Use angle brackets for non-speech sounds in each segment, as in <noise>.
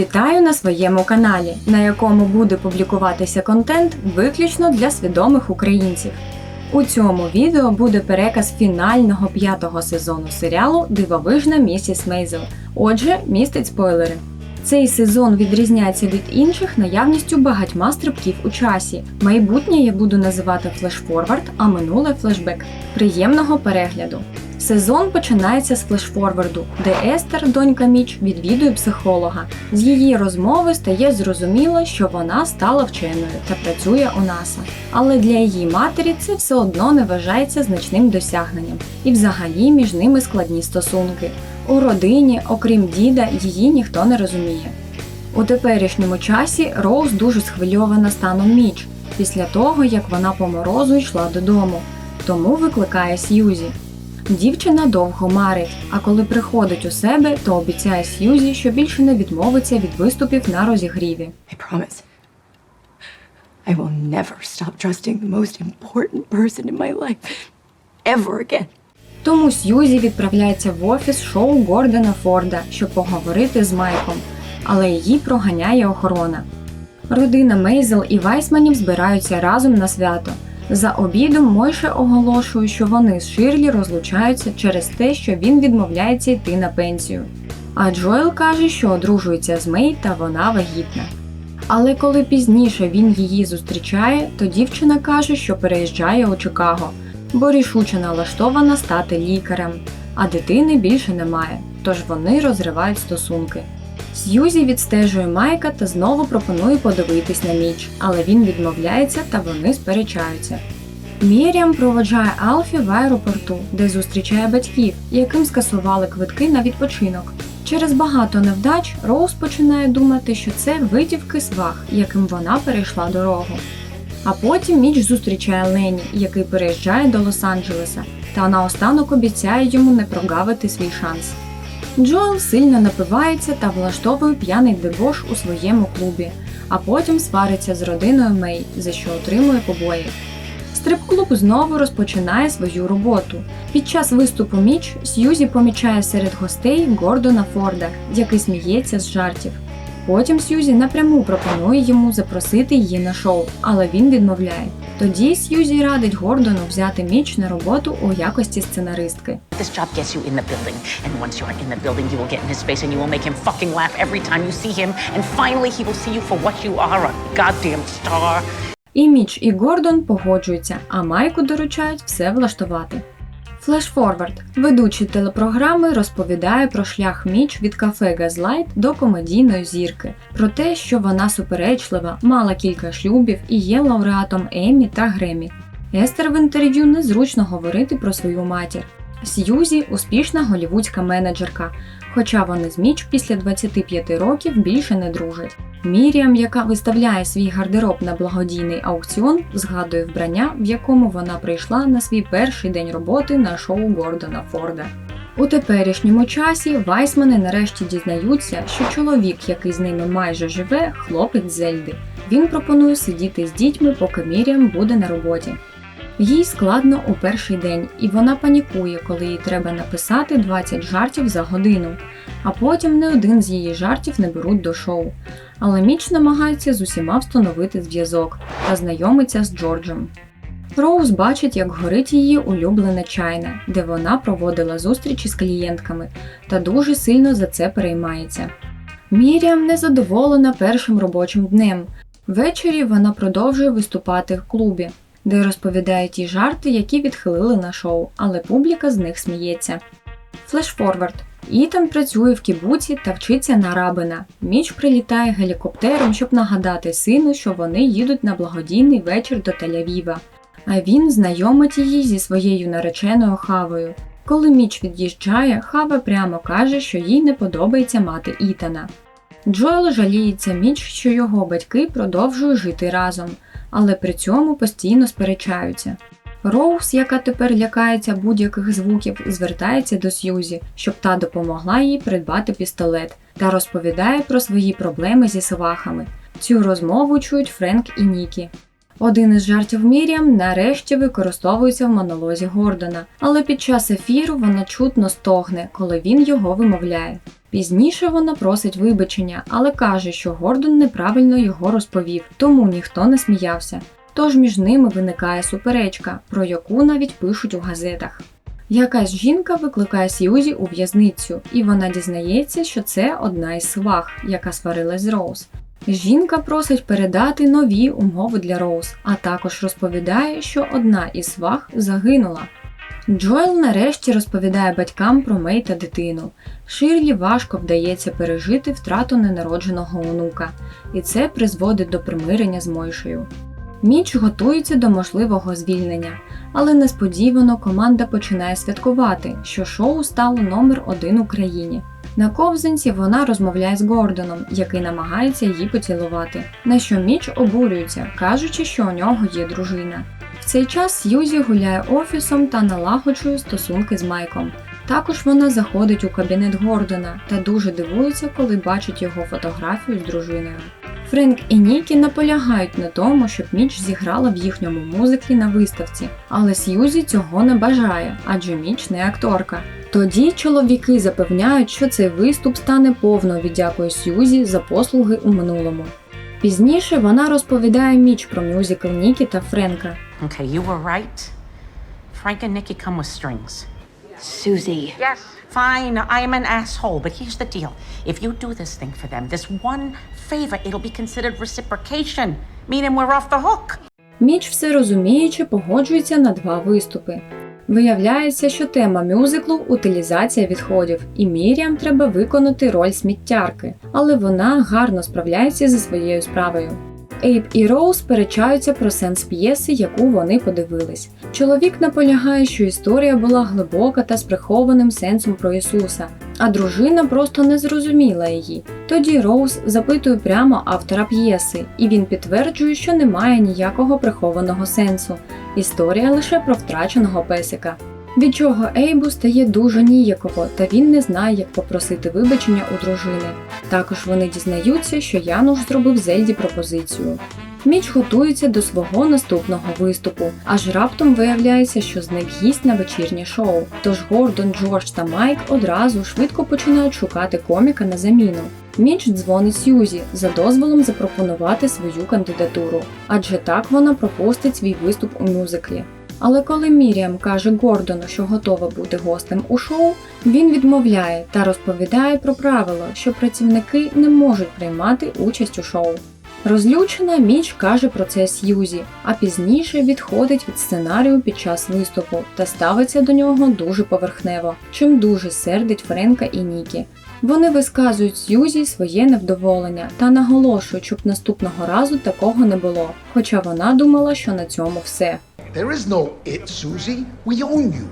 Вітаю на своєму каналі, на якому буде публікуватися контент виключно для свідомих українців. У цьому відео буде переказ фінального п'ятого сезону серіалу Дивовижна місіс Мейзел. Отже, містить спойлери. Цей сезон відрізняється від інших наявністю багатьма стрибків у часі. Майбутнє я буду називати флешфорвард, а минуле флешбек. Приємного перегляду! Сезон починається з флешфорварду, де Естер, донька Міч, відвідує психолога. З її розмови стає зрозуміло, що вона стала вченою та працює у НАСА. Але для її матері це все одно не вважається значним досягненням, і взагалі між ними складні стосунки. У родині, окрім діда, її ніхто не розуміє. У теперішньому часі Роуз дуже схвильована станом Міч після того, як вона по морозу йшла додому, тому викликає Сьюзі. Дівчина довго марить, а коли приходить у себе, то обіцяє Сьюзі, що більше не відмовиться від виступів на розігріві. I promise. I will never stop trusting the most important person in my life ever again. Тому Сьюзі відправляється в офіс шоу Гордона Форда, щоб поговорити з Майком, але її проганяє охорона. Родина Мейзел і Вайсманів збираються разом на свято. За обідом Мойше оголошує, що вони з Ширлі розлучаються через те, що він відмовляється йти на пенсію. А Джоел каже, що одружується з Мей та вона вагітна. Але коли пізніше він її зустрічає, то дівчина каже, що переїжджає у Чикаго, бо рішуче налаштована стати лікарем, а дитини більше немає, тож вони розривають стосунки. Сьюзі відстежує Майка та знову пропонує подивитись на міч, але він відмовляється та вони сперечаються. Міріам проводжає Алфі в аеропорту, де зустрічає батьків, яким скасували квитки на відпочинок. Через багато невдач Роуз починає думати, що це витівки свах, яким вона перейшла дорогу. А потім Міч зустрічає Лені, який переїжджає до Лос-Анджелеса, та наостанок обіцяє йому не прогавити свій шанс. Джоел сильно напивається та влаштовує п'яний дебош у своєму клубі, а потім свариться з родиною Мей, за що отримує побої. Стрип-клуб знову розпочинає свою роботу. Під час виступу Міч Сьюзі помічає серед гостей Гордона Форда, який сміється з жартів. Потім Сьюзі напряму пропонує йому запросити її на шоу, але він відмовляє. Тоді Сьюзі радить Гордону взяти Міч на роботу у якості сценаристки. This job gets you in the building, and once you're in the building, you will get in his face and you will make him fucking laugh every time you see him, and finally he will see you for what you are, a goddamn star. І Міч і Гордон погоджуються, а Майку доручають все влаштувати. Флешфорвард. Ведучий телепрограми розповідає про шлях Міч від кафе Газлайт до комедійної зірки, про те, що вона суперечлива, мала кілька шлюбів і є лауреатом Еммі та Гремі. Естер в інтерв'ю незручно говорити про свою матір. Сьюзі успішна голівудська менеджерка, хоча вони з Міч після 25 років більше не дружать. Міріам, яка виставляє свій гардероб на благодійний аукціон, згадує вбрання, в якому вона прийшла на свій перший день роботи на шоу Гордона Форда. У теперішньому часі Вайсмани нарешті дізнаються, що чоловік, який з ними майже живе, хлопець Зельди. Він пропонує сидіти з дітьми, поки Міріам буде на роботі. Їй складно у перший день, і вона панікує, коли їй треба написати 20 жартів за годину, а потім не один з її жартів не беруть до шоу. Але Міч намагається з усіма встановити зв'язок та знайомиться з Джорджем. Роуз бачить, як горить її улюблена чайна, де вона проводила зустрічі з клієнтками та дуже сильно за це переймається. Міріам незадоволена першим робочим днем. Ввечері вона продовжує виступати в клубі, де розповідає ті жарти, які відхилили на шоу, але публіка з них сміється. Флешфорвард. Ітан працює в кібуці та вчиться на рабина. Міч прилітає гелікоптером, щоб нагадати сину, що вони їдуть на благодійний вечір до Тель-Авіва. А він знайомить її зі своєю нареченою Хавою. Коли Міч від'їжджає, Хава прямо каже, що їй не подобається мати Ітана. Джоел жаліється Міч, що його батьки продовжують жити разом, але при цьому постійно сперечаються. Роуз, яка тепер лякається будь-яких звуків, звертається до Сьюзі, щоб та допомогла їй придбати пістолет та розповідає про свої проблеми зі свахами. Цю розмову чують Френк і Нікі. Один із жартів Міріам нарешті використовується в монолозі Гордона, але під час ефіру вона чутно стогне, коли він його вимовляє. Пізніше вона просить вибачення, але каже, що Гордон неправильно його розповів, тому ніхто не сміявся. Тож між ними виникає суперечка, про яку навіть пишуть у газетах. Якась жінка викликає Сьюзі у в'язницю, і вона дізнається, що це одна із свах, яка сварилась з Роуз. Жінка просить передати нові умови для Роуз, а також розповідає, що одна із свах загинула. Джоел нарешті розповідає батькам про Мей та дитину. Ширлі важко вдається пережити втрату ненародженого онука, і це призводить до примирення з Мойшею. Міч готується до можливого звільнення, але несподівано команда починає святкувати, що шоу стало номер один у країні. На ковзанці вона розмовляє з Гордоном, який намагається її поцілувати, на що Міч обурюється, кажучи, що у нього є дружина. В цей час Сьюзі гуляє офісом та налагоджує стосунки з Майком. Також вона заходить у кабінет Гордона та дуже дивується, коли бачить його фотографію з дружиною. Френк і Нікі наполягають на тому, щоб Міч зіграла в їхньому мюзиклі на виставці, але Сьюзі цього не бажає, адже Міч не акторка. Тоді чоловіки запевняють, що цей виступ стане повною віддякою Сьюзі за послуги у минулому. Пізніше вона розповідає Міч про мюзикл Нікі та Френка. Okay, you were right. Frank and Nikki come with strings. Susie. Yes. Fine, I am an asshole, but here's the deal. If you do this thing for them, this one favor, it'll be considered reciprocation, meaning we're off the hook. Міч все розуміючи погоджується на два виступи. Виявляється, що тема мюзиклу утилізація відходів, і Міріам треба виконати роль сміттярки, але вона гарно справляється зі своєю справою. Ейб і Роуз сперечаються про сенс п'єси, яку вони подивились. Чоловік наполягає, що історія була глибока та з прихованим сенсом про Ісуса, а дружина просто не зрозуміла її. Тоді Роуз запитує прямо автора п'єси, і він підтверджує, що немає ніякого прихованого сенсу. Історія лише про втраченого песика. Від чого Ейбу стає дуже ніяково, та він не знає, як попросити вибачення у дружини. Також вони дізнаються, що Януш зробив Зельді пропозицію. Міч готується до свого наступного виступу, аж раптом виявляється, що зник гість на вечірнє шоу. Тож Гордон, Джордж та Майк одразу швидко починають шукати коміка на заміну. Міч дзвонить Сьюзі за дозволом запропонувати свою кандидатуру, адже так вона пропустить свій виступ у мюзиклі. Але коли Міріам каже Гордону, що готова бути гостем у шоу, він відмовляє та розповідає про правило, що працівники не можуть приймати участь у шоу. Розлючена Міч каже про це Сьюзі, а пізніше відходить від сценарію під час виступу та ставиться до нього дуже поверхнево, чим дуже сердить Френка і Нікі. Вони висказують Сьюзі своє невдоволення та наголошують, щоб наступного разу такого не було, хоча вона думала, що на цьому все. There is no it, Susie. We own you.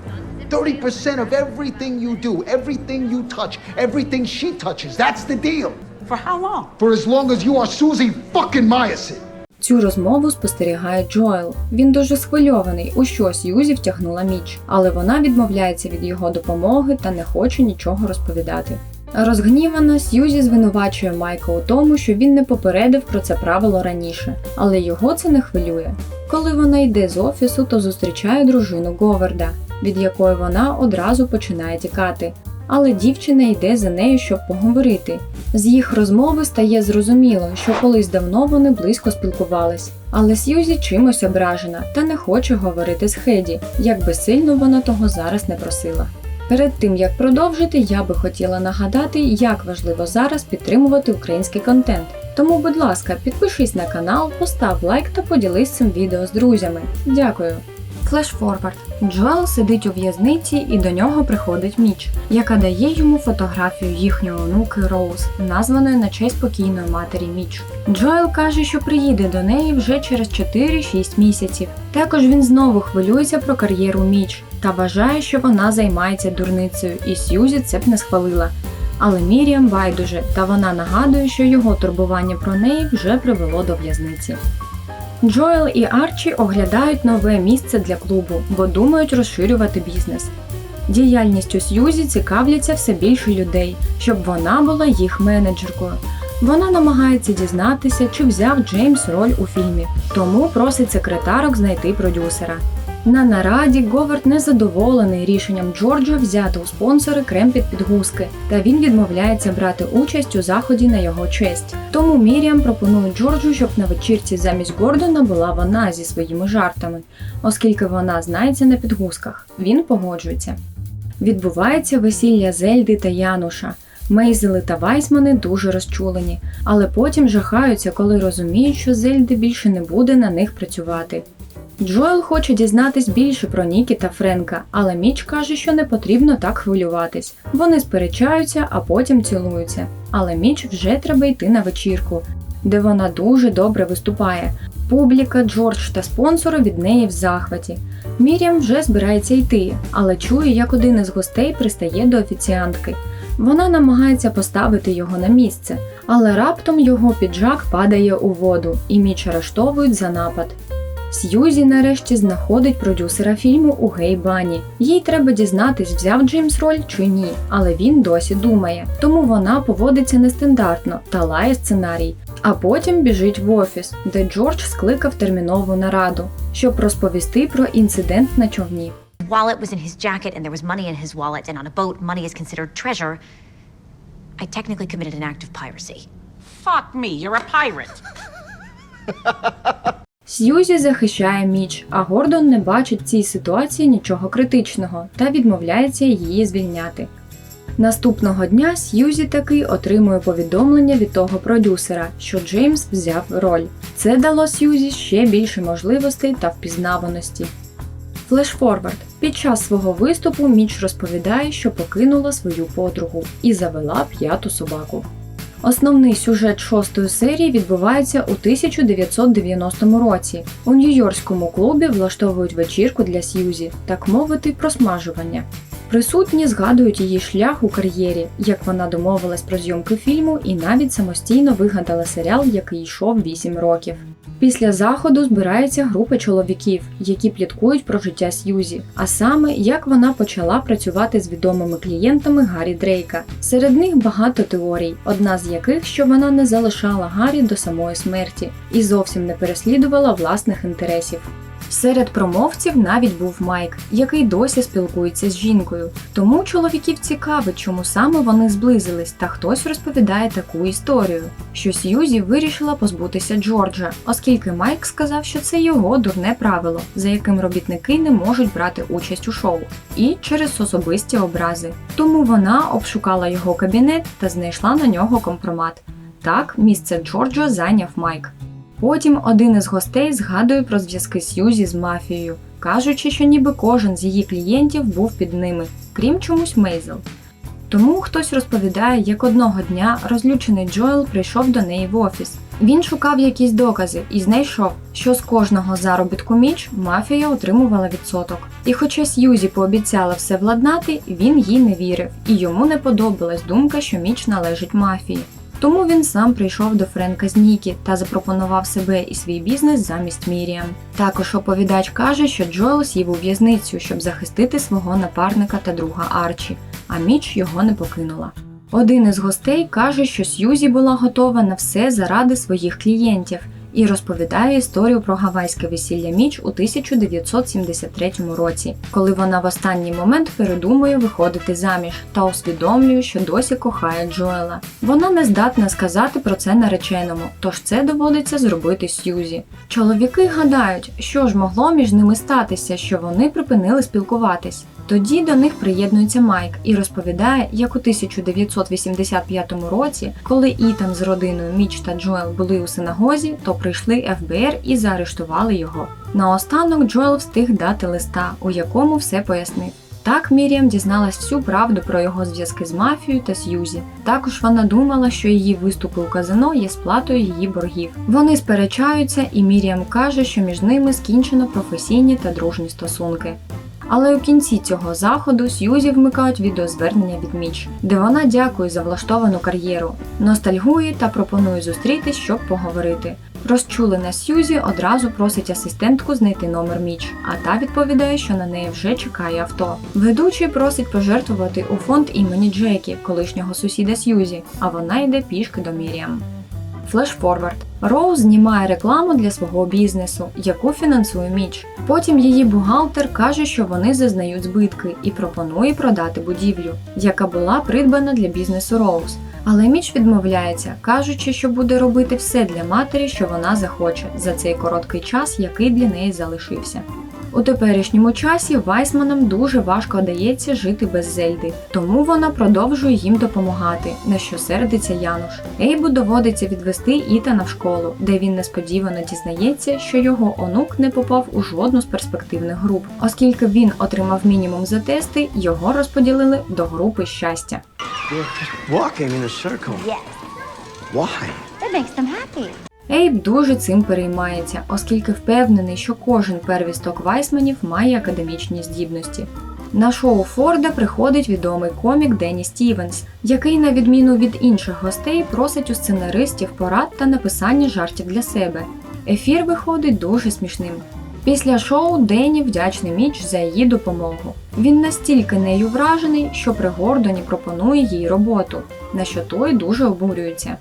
30% of everything you do, everything you touch, everything she touches. That's the deal. For how long? For as long as you are Susie fucking Myasin. Цю розмову спостерігає Джоел. Він дуже схвильований, у що Сьюзі втягнула Міч, але вона відмовляється від його допомоги та не хоче нічого розповідати. Розгнівана, Сьюзі звинувачує Майка у тому, що він не попередив про це правило раніше, але його це не хвилює. Коли вона йде з офісу, то зустрічає дружину Говарда, від якої вона одразу починає тікати. Але дівчина йде за нею, щоб поговорити. З їх розмови стає зрозуміло, що колись давно вони близько спілкувались. Але Сьюзі чимось ображена та не хоче говорити з Хеді, як би сильно вона того зараз не просила. Перед тим як продовжити, я би хотіла нагадати, як важливо зараз підтримувати український контент. Тому, будь ласка, підпишись на канал, постав лайк та поділись цим відео з друзями. Дякую. Флешфорвард. Джоел сидить у в'язниці і до нього приходить Міч, яка дає йому фотографію їхньої онуки Роуз, названої на честь покійної матері Міч. Джоел каже, що приїде до неї вже через 4-6 місяців. Також він знову хвилюється про кар'єру Міч та вважає, що вона займається дурницею, і Сьюзі це б не схвалила. Але Міріам байдуже, та вона нагадує, що його турбування про неї вже привело до в'язниці. Джоел і Арчі оглядають нове місце для клубу, бо думають розширювати бізнес. Діяльністю Сьюзі цікавляться все більше людей, щоб вона була їх менеджеркою. Вона намагається дізнатися, чи взяв Джеймс роль у фільмі, тому просить секретарок знайти продюсера. На нараді Говард незадоволений рішенням Джорджа взяти у спонсори крем під підгузки, та він відмовляється брати участь у заході на його честь. Тому Міріам пропонує Джорджу, щоб на вечірці замість Гордона була вона зі своїми жартами, оскільки вона знається на підгузках. Він погоджується. Відбувається весілля Зельди та Януша. Мейзели та Вайсмани дуже розчулені, але потім жахаються, коли розуміють, що Зельди більше не буде на них працювати. Джоел хоче дізнатись більше про Нікі та Френка, але Міч каже, що не потрібно так хвилюватись. Вони сперечаються, а потім цілуються. Але Міч вже треба йти на вечірку, де вона дуже добре виступає. Публіка, Джордж та спонсори від неї в захваті. Мір'ям вже збирається йти, але чує, як один із гостей пристає до офіціантки. Вона намагається поставити його на місце, але раптом його піджак падає у воду, і Міч арештовують за напад. Сьюзі нарешті знаходить продюсера фільму у гей-бані. Їй треба дізнатись, взяв Джеймс роль чи ні, але він досі думає. Тому вона поводиться нестандартно та лає сценарій. А потім біжить в офіс, де Джордж скликав термінову нараду, щоб розповісти про інцидент на човні. wallet was in his jacket and there was money in his wallet, and on a boat, money is considered treasure. I technically committed an act of piracy. Fuck me, you're a pirate. <laughs> Сьюзі захищає Міч, а Гордон не бачить в цій ситуації нічого критичного та відмовляється її звільняти. Наступного дня Сьюзі таки отримує повідомлення від того продюсера, що Джеймс взяв роль. Це дало Сьюзі ще більше можливостей та впізнаваності. Флешфорвард. Під час свого виступу Міч розповідає, що покинула свою подругу і завела п'яту собаку. Основний сюжет шостої серії відбувається у 1990 році. У нью-йоркському клубі влаштовують вечірку для Сьюзі, так мовити, просмажування. Присутні згадують її шлях у кар'єрі, як вона домовилась про зйомки фільму і навіть самостійно вигадала серіал, який йшов 8 років. Після заходу збирається група чоловіків, які пліткують про життя Сьюзі, а саме як вона почала працювати з відомими клієнтами Гаррі Дрейка. Серед них багато теорій, одна з яких, що вона не залишала Гаррі до самої смерті і зовсім не переслідувала власних інтересів. Серед промовців навіть був Майк, який досі спілкується з жінкою. Тому чоловіків цікавить, чому саме вони зблизились, та хтось розповідає таку історію, що Сьюзі вирішила позбутися Джорджа, оскільки Майк сказав, що це його дурне правило, за яким робітники не можуть брати участь у шоу, і через особисті образи. Тому вона обшукала його кабінет та знайшла на нього компромат. Так, місце Джорджа зайняв Майк. Потім один із гостей згадує про зв'язки Сьюзі з мафією, кажучи, що ніби кожен з її клієнтів був під ними, крім чомусь Мейзел. Тому хтось розповідає, як одного дня розлючений Джоел прийшов до неї в офіс. Він шукав якісь докази і знайшов, що з кожного заробітку міч мафія отримувала відсоток. І хоча Сьюзі пообіцяла все владнати, він їй не вірив, і йому не подобалась думка, що міч належить мафії. Тому він сам прийшов до Френка з Нікі та запропонував себе і свій бізнес замість Міріам. Також оповідач каже, що Джоел сів у в'язницю, щоб захистити свого напарника та друга Арчі, а Міч його не покинула. Один із гостей каже, що Сьюзі була готова на все заради своїх клієнтів і розповідає історію про гавайське весілля Міч у 1973 році, коли вона в останній момент передумує виходити заміж та усвідомлює, що досі кохає Джоела. Вона не здатна сказати про це нареченому, тож це доводиться зробити Сьюзі. Чоловіки гадають, що ж могло між ними статися, що вони припинили спілкуватись. Тоді до них приєднується Майк і розповідає, як у 1985 році, коли Ітан з родиною Міч та Джоел були у синагозі, то прийшли ФБР і заарештували його. Наостанок Джоел встиг дати листа, у якому все пояснив. Так Міріам дізналась всю правду про його зв'язки з мафією та Сьюзі. Також вона думала, що її виступи у казино є сплатою її боргів. Вони сперечаються, і Міріам каже, що між ними скінчено професійні та дружні стосунки. Але у кінці цього заходу Сьюзі вмикають відеозвернення від Міч, де вона дякує за влаштовану кар'єру, ностальгує та пропонує зустрітись, щоб поговорити. Розчулена Сьюзі одразу просить асистентку знайти номер Міч, а та відповідає, що на неї вже чекає авто. Ведучий просить пожертвувати у фонд імені Джекі, колишнього сусіда Сьюзі, а вона йде пішки до Міріам. Флешфорвард. Роуз знімає рекламу для свого бізнесу, яку фінансує Міч. Потім її бухгалтер каже, що вони зазнають збитки і пропонує продати будівлю, яка була придбана для бізнесу Роуз. Але Міч відмовляється, кажучи, що буде робити все для матері, що вона захоче за цей короткий час, який для неї залишився. У теперішньому часі Вайсманам дуже важко дається жити без Зельди, тому вона продовжує їм допомагати, на що сердиться Януш. Ейбу доводиться відвести Ітана в школу, де він несподівано дізнається, що його онук не попав у жодну з перспективних груп, оскільки він отримав мінімум за тести, його розподілили до групи щастя. Ейб дуже цим переймається, оскільки впевнений, що кожен первісток Вайсманів має академічні здібності. На шоу Форда приходить відомий комік Денні Стівенс, який, на відміну від інших гостей, просить у сценаристів порад та написання жартів для себе. Ефір виходить дуже смішним. Після шоу Денні вдячний Міч за її допомогу. Він настільки нею вражений, що при Гордоні пропонує їй роботу, на що той дуже обурюється.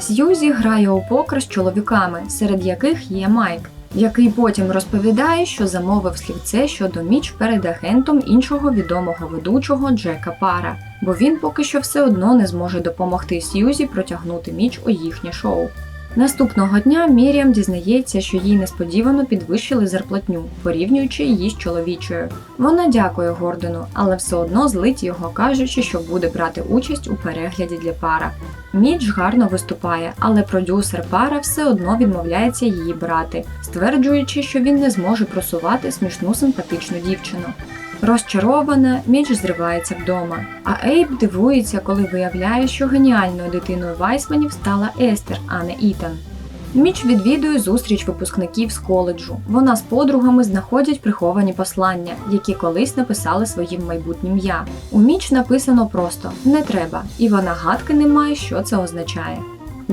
Сьюзі грає у покер з чоловіками, серед яких є Майк, який потім розповідає, що замовив слівце щодо Міч перед агентом іншого відомого ведучого Джека Пара, бо він поки що все одно не зможе допомогти Сьюзі протягнути Міч у їхнє шоу. Наступного дня Міріам дізнається, що їй несподівано підвищили зарплатню, порівнюючи її з чоловічою. Вона дякує Гордону, але все одно злить його, кажучи, що буде брати участь у перегляді для пара. Міч гарно виступає, але продюсер пара все одно відмовляється її брати, стверджуючи, що він не зможе просувати смішну симпатичну дівчину. Розчарована, Міч зривається вдома. А Ейб дивується, коли виявляє, що геніальною дитиною Вайсманів стала Естер, а не Ітан. Міч відвідує зустріч випускників з коледжу. Вона з подругами знаходять приховані послання, які колись написали своїм майбутнім я. У Міч написано просто не треба, і вона гадки не має, що це означає.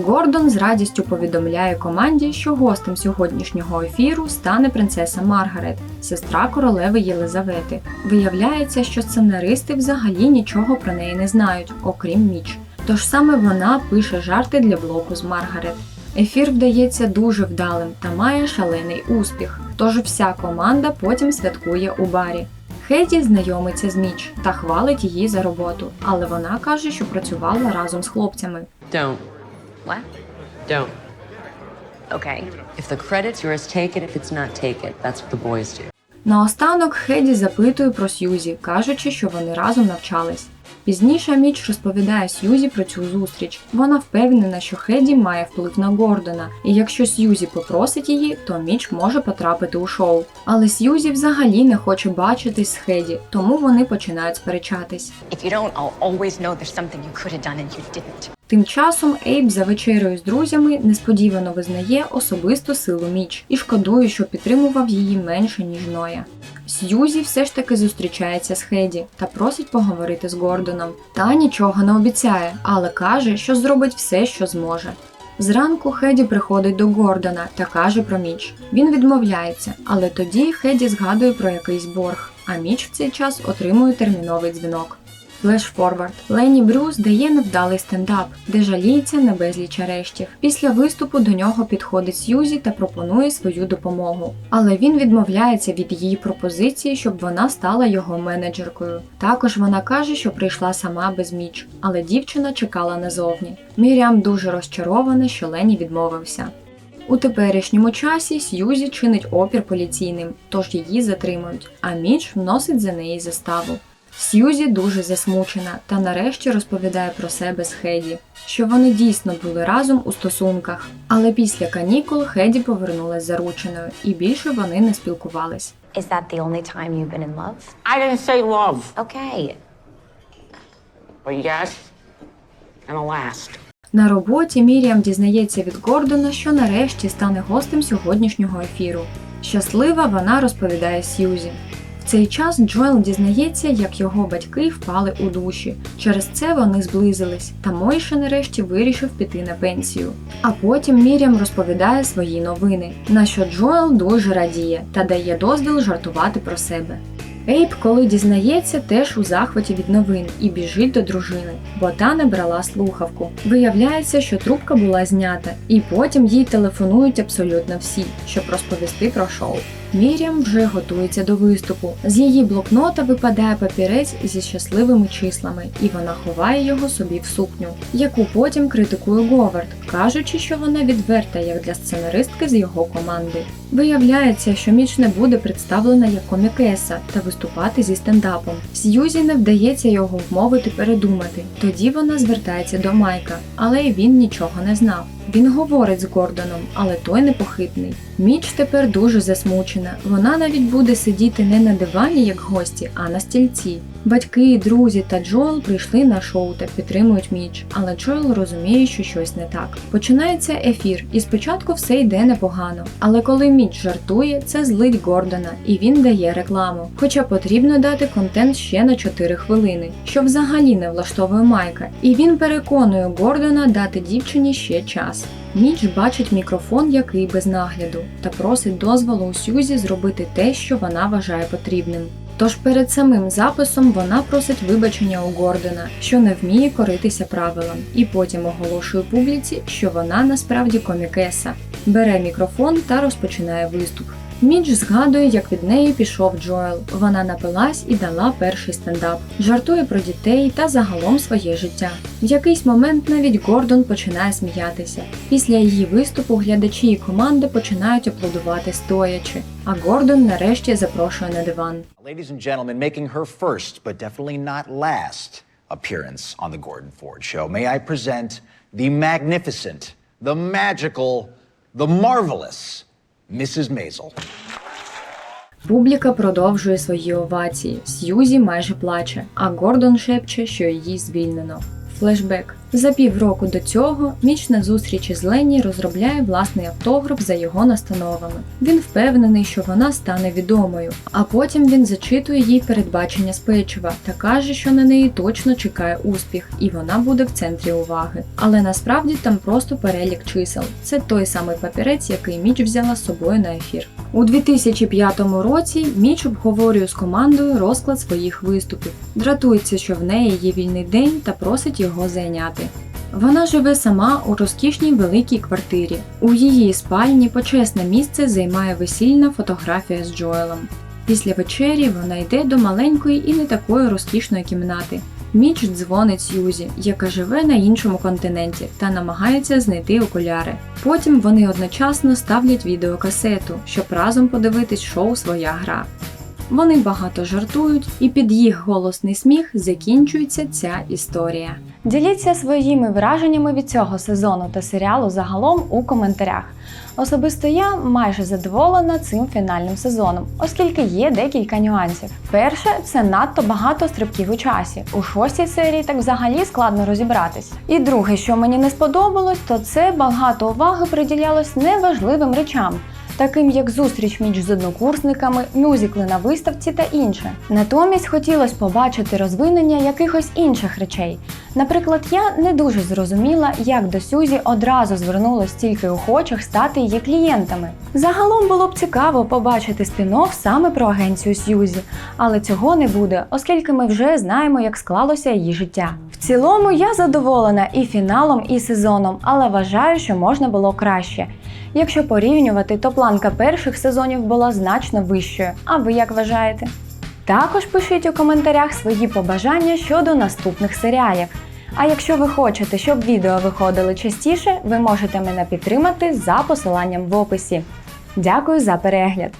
Гордон з радістю повідомляє команді, що гостем сьогоднішнього ефіру стане принцеса Маргарет, сестра королеви Єлизавети. Виявляється, що сценаристи взагалі нічого про неї не знають, окрім Міч. Тож саме вона пише жарти для блоку з Маргарет. Ефір вдається дуже вдалим та має шалений успіх. Тож вся команда потім святкує у барі. Хеді знайомиться з Міч та хвалить її за роботу, але вона каже, що працювала разом з хлопцями. Don't. What? Don't. Okay. If the credit's yours, take it. If it's not, take it. That's what the boys do. Наостанок Хеді запитує про Сьюзі, кажучи, що вони разом навчались. Пізніше Міч розповідає Сьюзі про цю зустріч. Вона впевнена, що Хеді має вплив на Гордона, і якщо Сьюзі попросить її, то Міч може потрапити у шоу. Але Сьюзі взагалі не хоче бачитись з Хеді, тому вони починають сперечатись. Тим часом Ейб за вечерею з друзями несподівано визнає особисту силу Міч і шкодує, що підтримував її менше, ніж Ноя. Сьюзі все ж таки зустрічається з Хеді та просить поговорити з Гордоном. Та нічого не обіцяє, але каже, що зробить все, що зможе. Зранку Хеді приходить до Гордона та каже про Міч. Він відмовляється, але тоді Хеді згадує про якийсь борг, а Міч в цей час отримує терміновий дзвінок. Флеш-форвард. Лені Брюс дає невдалий стендап, де жаліється на безліч арештів. Після виступу до нього підходить Сьюзі та пропонує свою допомогу. Але він відмовляється від її пропозиції, щоб вона стала його менеджеркою. Також вона каже, що прийшла сама без міч, але дівчина чекала назовні. Мірям дуже розчарована, що Лені відмовився. У теперішньому часі Сьюзі чинить опір поліційним, тож її затримують, а Міч вносить за неї заставу. Сьюзі дуже засмучена та нарешті розповідає про себе з Хеді, що вони дійсно були разом у стосунках. Але після канікул Хеді повернулась зарученою, і більше вони не спілкувались. Is that the only time you've been in love? I didn't say love, Okay. but yes, and the last. На роботі Міріам дізнається від Гордона, що нарешті стане гостем сьогоднішнього ефіру. Щаслива вона розповідає Сьюзі. В цей час Джоел дізнається, як його батьки впали у душі. Через це вони зблизились, та Мойша нарешті вирішив піти на пенсію. А потім Мір'ям розповідає свої новини, на що Джоел дуже радіє та дає дозвіл жартувати про себе. Ейб, коли дізнається, теж у захваті від новин і біжить до дружини, бо та не брала слухавку. Виявляється, що трубка була знята, і потім їй телефонують абсолютно всі, щоб розповісти про шоу. Мір'ям вже готується до виступу. З її блокнота випадає папірець зі щасливими числами, і вона ховає його собі в сукню, яку потім критикує Говард, кажучи, що вона відверта як для сценаристки з його команди. Виявляється, що Міч не буде представлена як комікеса та виступати зі стендапом. Сьюзі не вдається його вмовити передумати. Тоді вона звертається до Майка, але й він нічого не знав. Він говорить з Гордоном, але той непохитний. Міч тепер дуже засмучена. Вона навіть буде сидіти не на дивані, як гості, а на стільці. Батьки, друзі та Джоел прийшли на шоу та підтримують Міч, але Джоел розуміє, що щось не так. Починається ефір, і спочатку все йде непогано. Але коли Міч жартує, це злить Гордона, і він дає рекламу. Хоча потрібно дати контент ще на 4 хвилини, що взагалі не влаштовує Майка. І він переконує Гордона дати дівчині ще час. Міч бачить мікрофон, який без нагляду, та просить дозволу у Сюзі зробити те, що вона вважає потрібним. Тож перед самим записом вона просить вибачення у Гордона, що не вміє коритися правилам, і потім оголошує публіці, що вона насправді комікеса. Бере мікрофон та розпочинає виступ. Мідж згадує, як від неї пішов Джоел. Вона напилась і дала перший стендап, жартує про дітей та загалом своє життя. В якийсь момент навіть Гордон починає сміятися. Після її виступу глядачі і команда починають аплодувати стоячи, а Гордон нарешті запрошує на диван. Ladies and gentlemen, making her first, but definitely not last, appearance on The Gordon Ford Show, may I present the magnificent, the magical, the marvelous Mrs. Maisel. Публіка продовжує свої овації. Сьюзі майже плаче, а Гордон шепче, що її звільнено. Флешбек. За півроку до цього Міч на зустрічі з Ленні розробляє власний автограф за його настановами. Він впевнений, що вона стане відомою, а потім він зачитує їй передбачення з печива та каже, що на неї точно чекає успіх, і вона буде в центрі уваги. Але насправді там просто перелік чисел. Це той самий папірець, який Міч взяла з собою на ефір. У 2005 році Міч обговорює з командою розклад своїх виступів, дратується, що в неї є вільний день та просить його зайняти. Вона живе сама у розкішній великій квартирі. У її спальні почесне місце займає весільна фотографія з Джоелом. Після вечері вона йде до маленької і не такої розкішної кімнати. Міч дзвонить Сьюзі, яка живе на іншому континенті, та намагається знайти окуляри. Потім вони одночасно ставлять відеокасету, щоб разом подивитись шоу Своя гра. Вони багато жартують, і під їх голосний сміх закінчується ця історія. Діліться своїми враженнями від цього сезону та серіалу загалом у коментарях. Особисто я майже задоволена цим фінальним сезоном, оскільки є декілька нюансів. Перше, це надто багато стрибків у часі. У шостій серії так взагалі складно розібратись. І друге, що мені не сподобалось, то це багато уваги приділялось неважливим речам. Таким як зустріч між з однокурсниками, мюзикли на виставці та інше. Натомість хотілося побачити розвинення якихось інших речей. Наприклад, я не дуже зрозуміла, як до Сюзі одразу звернуло стільки охочих стати її клієнтами. Загалом було б цікаво побачити спін-офф саме про агенцію Сьюзі, але цього не буде, оскільки ми вже знаємо, як склалося її життя. В цілому я задоволена і фіналом, і сезоном, але вважаю, що можна було краще. Якщо порівнювати, то планка перших сезонів була значно вищою. А ви як вважаєте? Також пишіть у коментарях свої побажання щодо наступних серіалів. А якщо ви хочете, щоб відео виходили частіше, ви можете мене підтримати за посиланням в описі. Дякую за перегляд!